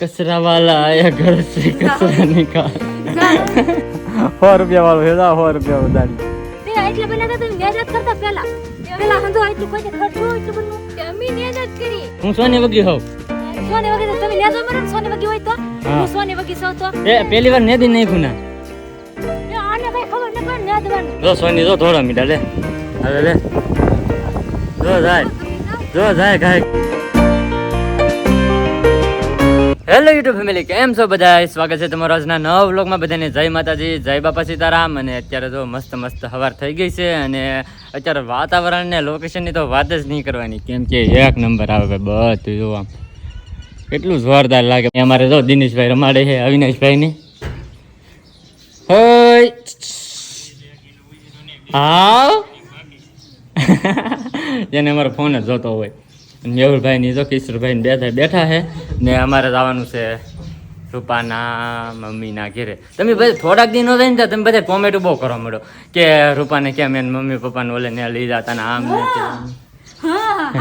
કચરા વાલા આયા ઘર સે કચરા નિકાલ સો રૂપિયા વાળું છે સો રૂપિયા વધારી તે એટલે બનાતા તમે મહેનત કરતા પેલા પેલા હંધો એટલું કોઈ ખર્ચો એટલું બધું. કે અમે મહેનત કરી. હું સોની વગી હોઉં. સોને વગી તો તમે નેજો મરો ને સોને વગી હોય તો? હું. સોને વગી સૌ તો? એ પહેલી વાર નેદી નહીં ખૂના એ આને કઈ ખબર ન પડે નેદવાનું જો સોની જો થોડો મીઠા લે. હવે લે. જો જાય. જો જાય ખાય હેલો યુટ્યુબ ફેમિલી કેમ છો બધા સ્વાગત છે તમારો આજના નવા વ્લોગમાં બધાને. જય માતાજી, જય બાપા સીતારામ. અને અત્યારે તો મસ્ત મસ્ત હવાર થઈ ગઈ છે અને અત્યારે વાતાવરણ ને લોકેશનની તો વાત જ નહીં કરવાની. કેમ કે એક નંબર આવે બધું જોવા. કેટલું જોરદાર લાગે. અમારે જો દિનેશભાઈ રમાડે છે અવિનાશભાઈ ને હોય હાવ જેને અમારો ફોન જ જોતો હોય. મેહુલભાઈ ની જો કિશોરભાઈ બેઠા બેઠા છે ને અમારે જવાનું છે રૂપાના મમ્મીના ઘેરે. તમે બધા થોડાક દિનો ને તમે બધા કોમેન્ટ બહુ કરવા મળો કે રૂપાને કેમ એને મમ્મી પપ્પાને ઓલે ને લઈ જતા ને આમ.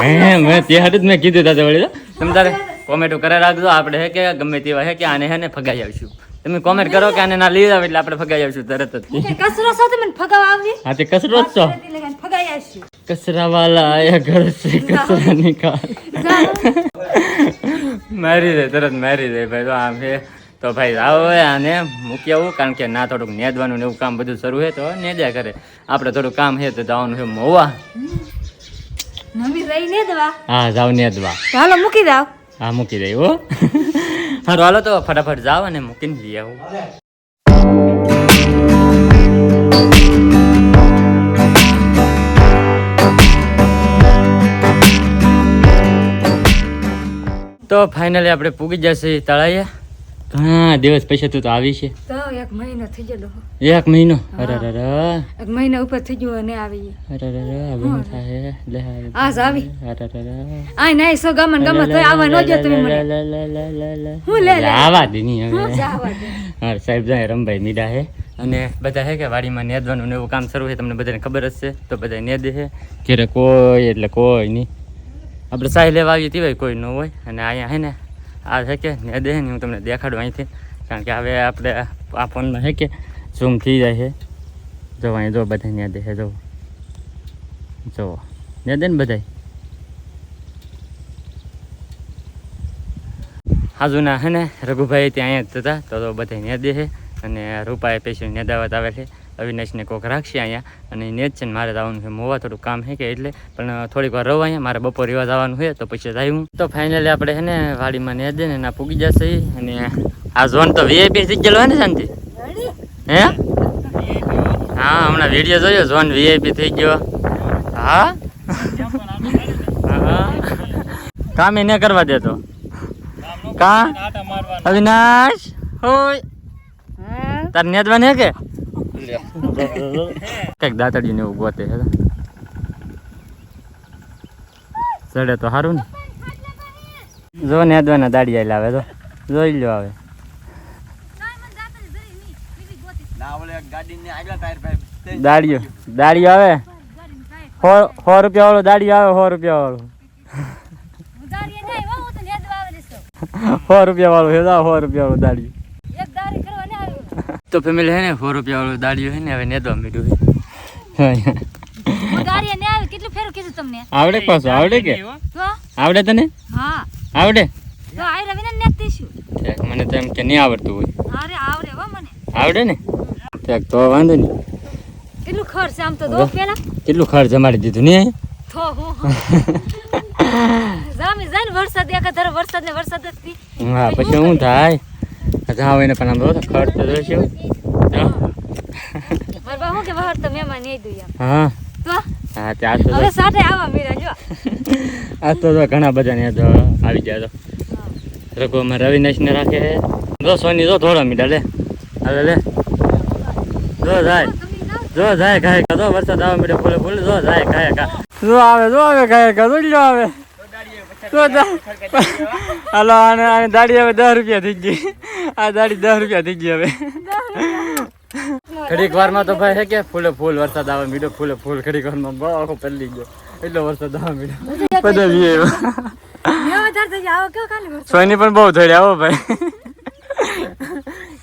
હે. મેં ત્યારે જ મેં કીધું તા વળી તમે તારે કોમેન્ટ કરે રાખજો આપણે હે કે ગમે તેવા હે કે આને હે ને ફગાઈ આવશું. તમે કોમેન્ટ કરો કે આને ના લઈ જાવ એટલે આપણે ફગાઈ આવશું તરત જ. કસરો સાથે મને ફગાવા હા તે કસરો જ છો. એટલે ફગાઈ આવશું. કચરા વાલા આયા ઘર સે કચરા નિકાલ મારી દે તરત મારી દે ભાઈ. તો આમ છે તો ભાઈ આવો આને મૂકી આવું કારણ કે ના થોડુંક નેદવાનું ને એવું કામ બધું શરૂ છે તો નેદ્યા કરે. આપણે થોડું કામ છે તો જવાનું છે મોવા. નવી રહી નેદવા. હા જાવ નેદવા. ચાલો મૂકી દાવ હા, મૂકી દઈ હો. સારું હાલો તો ફટાફટ જાવ અને મૂકીને લઈ આવું. તો ફાઇનલી આપણે પૂગી જશે તળાઈએ. ઘણા દિવસ પછી તું તો આવી છે. તો એક મહિનો થઈ ગયો એક મહિનો? અરે અરે અરે. એક મહિના ઉપર થઈ ગયો અને આવી અરે અરે અરે હવે થાય લે આજ આવી. અરે અરે આ નઈ સો ગમન ગમન તો આવા નો જો તમે મને. હું લે લે. આવા દી હું હવે. હા સાહેબ જાય રમભાઈ મીડા હે. અને બધા હે કે વાડીમાં નેદવાનું ને એવું કામ શરૂ છે તમને બધાને ખબર જ છે. તો બધા નેદે છે ઘેરે કોઈ એટલે કોઈ નહીં આપણે સાહી લેવા આવીએ તીવાય કોઈ ન હોય. અને અહીંયા હે ને આ છે કે ને દે ને હું તમને દેખાડું અહીંથી. કારણ કે હવે આપણે આ ફોનમાં છે કે ઝૂમ થઈ જાય છે. જો અહીં જો બધા ને દે જો. જો. નેદે ને બધાય. હાજુના છે ને રઘુભાઈ ત્યાં અહીંયા જ હતા, તો બધા ને દે છે અને રૂપાએ પેશી નેદાવત આવે છે અવિનાશને કોક રાખશે અહીંયા. અને નેજ છે ને મારે જવાનું છે. મોવા થોડું કામ છે કે એટલે. પણ થોડીક વાર રહો અહીંયા. મારે બપોર રહેવા જવાનું છે તો પછી જાય હું તો ફાઇનલી આપણે છે ને વાડીમાં નેદે ને એના પૂગી જશે. અને આ ઝોન તો વીઆઈપી થઈ ગયેલો હોય ને શાંતિ? હે? હા હમણાં વીડિયો જોયો ઝોન વીઆઈપી થઈ ગયો. હા? કામ કામે ન કરવા દેતો કા? અવિનાશ? હોય તાર નેદવા ને કે? કંઈક દાતડી ને એવું ગોતે છે ચડે તો સારું ને. જો ને નેદવાના દાડી લાવે તો. જોઈ લ્યો આવે દાડીઓ દાડીઓ આવે? સો રૂપિયા વાળો દાડીઓ આવે સો રૂપિયા વાળો હો હું સો રૂપિયા વાળો છે. સો રૂપિયા વાળો દાડિયો એક દારી કરવા ને આવ્યો તો ફેમિલી હે ને સો રૂપિયા વાળો દાડિયો હે ને હવે નેદવા મીડું હે. ઉધારી ને આવી કેટલું ફેરું કીધું તમને? આવડે પાછું આવડે કે? તો આવડે તને? હા. આવડે? તો આઈ રવિને નેતી છું ઠીક, મને તો એમ કે નહીં આવડતું હોય. અરે આવડે હો મને. આવડે ને? ઠીક, તો વાંધો નહીં. કેટલું ખર્ચ આમ તો દો પેલા કેટલું ખર્ચ અમારી દીધું નહીં? થો હો હો. જામી જાય ને વરસાદ એક વરસાદ ને વરસાદ જ થી હા પછી શું થાય? જાવ ને પણ આમ તો ખર્ચ તો જોઈશું. મારા બા હું કે બહાર તો મહેમાન નહીં દઉં હા. તો? હા ત્યાં તો હવે સાથે આવા મીરા જો. આ તો તો ઘણા બધા ને તો આવી જાય તો રઘુમાં રવિનેશ ને રાખે છે. જો સોની જો થોડો મીડા લે. હાલે લે. જો જાય. જો જાય કાય કા જો વરસાદ આવે મીડે ફૂલે ફૂલે જો જાય કાય કા જો આવે જો આવે કાય કા જો લ્યો આવે. હાલો આને આને દાડી હવે દસ રૂપિયા થઈ ગઈ. આ દાડી દસ રૂપિયા થઈ ગઈ હવે. ઘડીક વારમાં તો ભાઈ હે કે ફૂલે ફૂલ વરસાદ આવે મીડો ફૂલે ફૂલ ઘડીક વારમાં બહુ આખો પલ્લી ગયો. એટલો વરસાદ આવે મીડો. બધા વી આવ્યો થઈ સોની પણ બહુ ધોડ્યા આવો ભાઈ.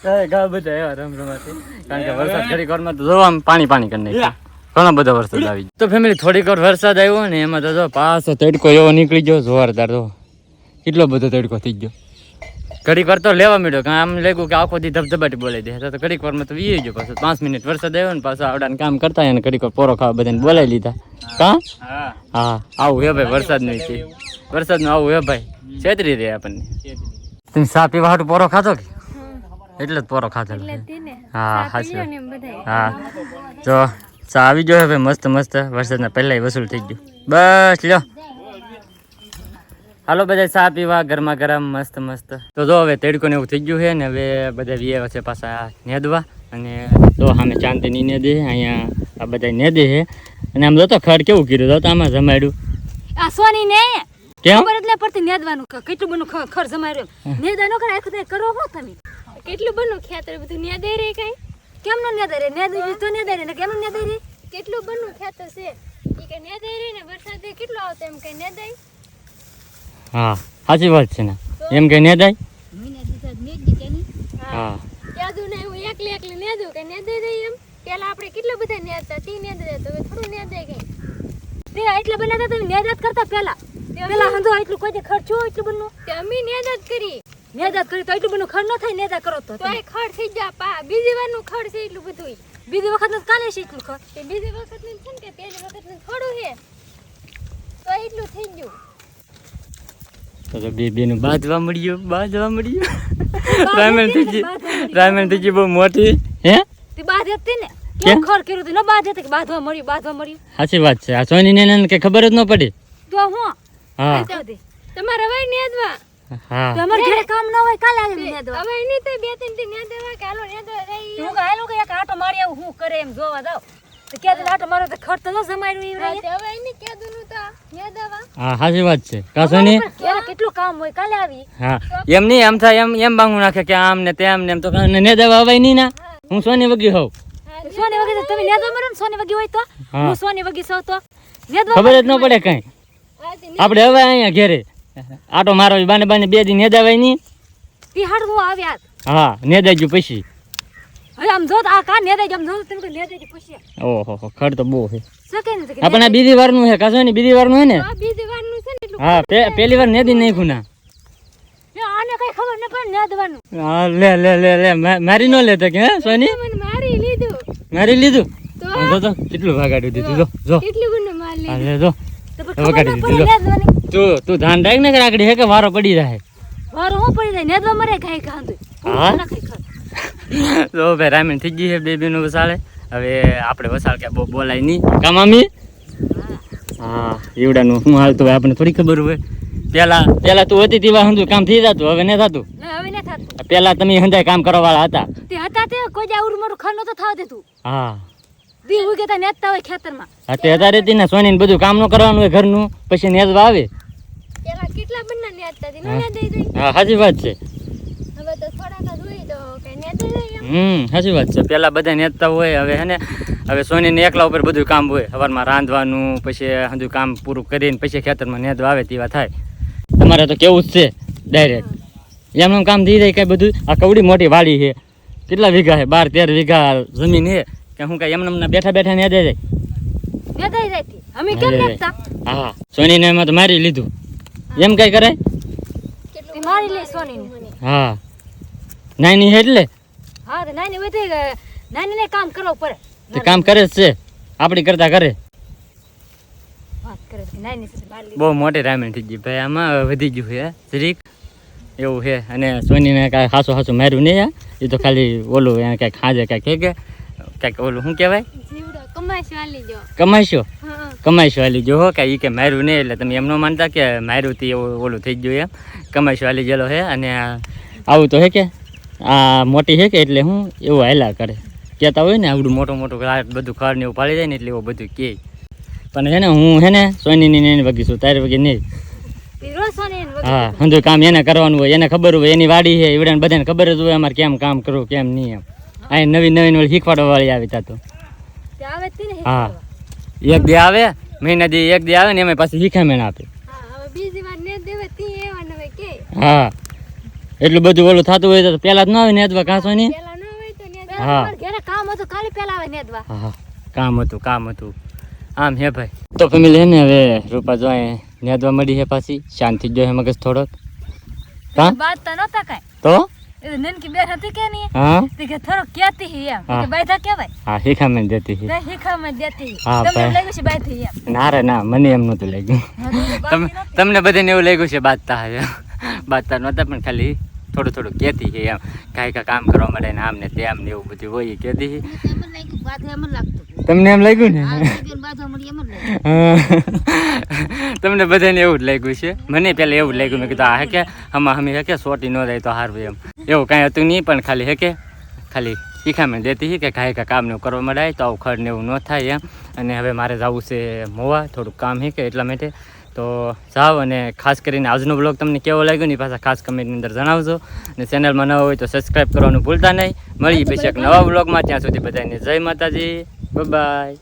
ઘણા બધા એવા રમ રમાથી કારણ કે વરસાદ ઘડીક વારમાં તો જોવા આમ પાણી પાણી કરી નાખ્યું. ઘણો બધા વરસાદ આવી તો ફેમિલી થોડીક વાર વરસાદ આવ્યો ને એમાં તો જો પાછો તડકો એવો નીકળી ગયો જોરદાર તો કેટલો બધો તડકો થઈ ગયો. ઘડીક વાર તો લેવા મળ્યો કે આમ લાગ્યું કે આખો દી ધબધબાટી બોલાઈ દે. તો ઘડીક વારમાં તો વી ગયો પાછો. પાંચ મિનિટ વરસાદ આવ્યો ને પાછો આવડાને કામ કરતા અને ઘડીક વાર પોરો ખાવા બધાને બોલાવી લીધા. હા. હા આવું હે ભાઈ વરસાદ નહીં છે વરસાદનું આવું હે ભાઈ. છેતરી રહે આપણને. તમે સા પીવા હાટું પોરો ખાધો કે? એટલે જ પોરો ખાધો હા હા હા. જો ચા આવી ગયો હવે મસ્ત મસ્ત વરસાદના પહેલાં વસૂલ થઈ ગયું. બસ લ્યો. હાલો બધા ચા પીવા ગરમા ગરમ મસ્ત મસ્ત. તો જો હવે તેડકો ને એવું થઈ ગયું છે ને હવે બધા વિયા છે પાછા નેદવા અને તો સામે ચાંદની નેદે અહીંયા આ બધા નેદે છે. અને આમ જોતો ખડ કેવું કર્યું તો આમાં જમાડ્યું. આ સોની ને કેમ એટલે પરથી નેદવાનું કેટલું બનું ખ- જમાડ્યું. અમાર્યો નેદા નો કરે આખું કરો હો તમે. કેટલું બનું ખેતર બધું નેદે રે કઈ? કેમ નો નેદા રે નેદા તો નેદા રે ને કેમ નો નેદા રે કેટલું બનવું ખેતર છે. ઈ કે ન્યાદે રે ને વરસાદ કેટલો આવતો એમ કે નેદાય હા સાચી વાત છે ને. એમ કે નેદાય હા. યાદું ને હું એકલી એકલી નેદું કે નેદાય દઈ એમ? પેલા આપણે કેટલા બધા નેદતા તી નેદે તો હવે થોડું નેદાય કે તે એટલા બનાતા તો નેદા કરતા પેલા પેલા હંધો એટલું કોઈ ખર્ચો એટલું તે અમે નેદા જ કરી. નેદા કરી તો એટલું બધું ખડ ન થાય નેદા કરો તો તો એ ખડ થઈ જા પા બીજી વારનું ખડ છે એટલું બધું બીજી વખતનું કાલે છે એટલું ખડ. તે બીજી વખતનું છે ને કે પહેલી વખતનું ખડું છે. તો એટલું થઈ ગયું. તો તો બે બેનું બાંધવા મળ્યું બાંધવા મળ્યું. રામેણ થઈ ગઈ રામેણ થઈ ગઈ બહુ મોટી હે? તે બાદ હતી ને. કેમ? ખર કર્યું હતું ન બાદ હતી કે બાંધવા મળ્યું બાંધવા મળ્યું. સાચી વાત છે. આ સોની ને કઈ ખબર જ ન પડી. તો હું હા. તો દે. તમારે હવે નેદવા. હા. તો ઘરે કામ ન હોય કાલે આવીને નેદવા હવે નહીં તો બે ત્રણ દી નેદવા કે હાલો નેદવા રહી હું કહે લોકો એક આટો મારી આવું હું કરે એમ જોવા જાવ તો કે આટો મારો તો ખર્ચ તો જમાડ્યું ઈ રહે હવે એની કેદું નું તો નેદવા હા સાચી વાત છે. કા કેટલું કામ હોય કાલે આવી. હા એમ નહીં એમ થાય એમ એમ બાંગું નાખે કે આમ ને તેમ ને એમ તો ને દેવા અવાય નહીં ના. હું. સોની વગી હોઉં. સોની વગી તો તમે નેદવા મરો ને સોની વગી હોય તો? હું. સોની વગી સૌ તો. ખબર જ ન પડે કઈ. આપણે હવે અહીંયા ઘેરે. આટો મારો બાને બાને બે દી નેદાવાય નહીં તિહાડ હું આવ્યા હા નેદાઈ ગયું પછી. હવે આમ જો આ કા નેદાઈ જમ જો તમે નેદાઈ જી પછી. ઓહો હો ખડ તો બહુ છે. ને તો આપણે બીજી બીજી વારનું છે કાસો બીજી વારનું હે ને? આ બીજી વારનું છે ને હા પહેલી પેલી વાર નેદી નાખ્યું ના. આને કઈ ખબર ન પડે નેદવાનું. હા લે લે લે લે મારી નો લેતો કે હે સોની? મારી લીધું. મારી લીધું? તો જો તો કેટલું ભાગાડ્યું દીધું જો જો. કેટલું બધું માર લીધું? જો. તો પછી હવે ખબર ન કાઢી પડે દીધું. તું તું ધ્યાન રાખ ને રાખડી હે કે વારો પડી જાય વારો હું પડી જાય નેદવા મરે ખાઈ ખાંધું હા? ના ખાઈ ખાંધું તો ભાઈ રામીન થઈ ગઈ છે બેબીનું વસાળે હવે આપણે વસાળ કે બહુ બોલાય નહીં. કા મામી? હા. એવડાનું શું હાલતું હોય આપણને થોડી ખબર હોય. પેલા પેલા તું હતી તેવા હંધું કામ થઈ જતું હવે ન થતું? હવે ન થાતું. પેલા તમે હંધાય કામ કરવા વાળા હતા. તે હતા તે કોઈ જ આવડું મોટું ખર નતો થવા દેતું. હા. દી ઉગે તા નેતતા હોય ખેતરમાં. હા તે અત્યારે હતી ને સોની બધું કામનું કરવાનું હોય ઘરનું પછી નેજ આવે. પેલા કેટલા બન્ના નેતા દી. નો નેદાઈ દઈ હા સાચી વાત છે. હવે તો થોડાક જ હોય તો કે નેદાઈ દઈ હમ સાચી વાત છે. પેલા બધા નેતા હોય હવે હે ને હવે સોનીને એકલા ઉપર બધું કામ હોય. સવારમાં રાંધવાનું પછી હજુ કામ પૂરું કરીને પછી ખેતરમાં નેદવા આવે તેવા થાય. તમારે તો કેવું જ છે ડાયરેક્ટ એમનું કામ થઈ જાય કઈ બધું. આ કવડી મોટી વાડી છે. કેટલા વીઘા છે? બાર તેર વીઘા જમીન છે. કે હું કઈ એમને બેઠા બેઠા જાય જાય. અમે કેમ નેદાઈ નેતતા હા સોનીને એમાં તો મારી લીધું. એમ કઈ કરાય મારી લે સોની હા. નાની એટલે? હા તો નાની વધે નાની ને કામ કરવું પડે. તે કામ કરે જ છે. આપણી કરતા કરે. કરે બહુ મોટી રામાયણ થઈ ગઈ ભાઈ. આમાં વધી ગયું છે જરીક. એવું છે. અને સોનીને કાંઈ ખાસું ખાસું માર્યું નહીં. એ તો ખાલી ઓલું એને કાંઈક ખાજે કાંઈક કે. કાંઈક ઓલું શું કહેવાય? કમાઈશો કમાઈશો વાલી જો. હો કે એ કે માર્યું નહીં એટલે તમે એમ ન માનતા કે માર્યું તે ઓલું થઈ ગયું એમ. કમાઈશો વાલી ગયેલો છે અને આવું તો હે કે આ મોટી હે કે એટલે હું એવું હાલ્યા કરે. કહેતા હોય ને આવડું મોટું મોટું બધું ખાર ને એવું પાડી જાય ને એટલે એવું બધું કહે પણ છે ને હું છે ને સોનીની ને એની વગી છું તારી વગી નહીં. હા હંધું કામ એને કરવાનું હોય એને ખબર હોય એની વાડી છે એવડે બધાને ખબર જ હોય અમારે કેમ કામ કરવું કેમ નહીં એમ. આ નવી નવીન વાળી શીખવાડવા વાળી આવી તા ને હા. એક દી આવે મહિના દી એક દી આવે ને એમાં પાછી શીખામણ આપે. હા એટલું બધું ઓલું થતું હોય તો પેલા જ ન આવે કાંસો ન તો નેદે પેલા હા. કામ હતું ખાલી પેલા આવે ને હા. કામ હતું કામ હતું. આમ હે ભાઈ. તો ફેમિલી હે ને હવે રૂપા જો અહીં નેદવા મળી હે પાછી. શાંતિ જો હે મગજ થોડોક. હા? બાદ તો નતા કાંઈ. તો? એ નનકી બેન હતી કે નહીં? હા? તે કે હી એમ. બાયધા હા દેતી દેતી હી. તમને લાગ્યું છે બાયથી એમ? ના રે ના મને એમ નહોતું લાગ્યું. તમ. તમને બધાને એવું લાગ્યું છે બાજતા હે બાજતા નહોતા પણ ખાલી થોડું થોડું કહેતી છે એમ. કાંઈ કાંઈ કામ કરવા મળે ને આમ ને તેમ ને એવું બધું હોય એ કહેતી. તમને એમ લાગ્યું ને. તમને બધાને એવું જ લાગ્યું છે? મને પહેલાં એવું જ લાગ્યું. મેં કીધું આ હે કે? આમાં અમે હે કે? સોટી ન જાય તો હારવું એમ. એવું કાંઈ હતું નહીં પણ ખાલી હે કે? ખાલી શીખામણ દેતી હતી કે કાંઈ કાંઈ કામ ને એવું કરવા મળે તો આવું ખડ ને એવું ન થાય એમ. અને હવે મારે જવું છે મોવા થોડુંક કામ છે કે એટલા માટે. તો જાઓ અને ખાસ કરીને આજનો બ્લોગ તમને કેવો લાગ્યો ને પાછા ખાસ કમેન્ટની અંદર જણાવજો. અને ચેનલમાં નવા હોય તો સબસ્ક્રાઈબ કરવાનું ભૂલતા નહીં. મળી પછી એક નવા બ્લોગમાં ત્યાં સુધી બધાને જય માતાજી. Bye-bye.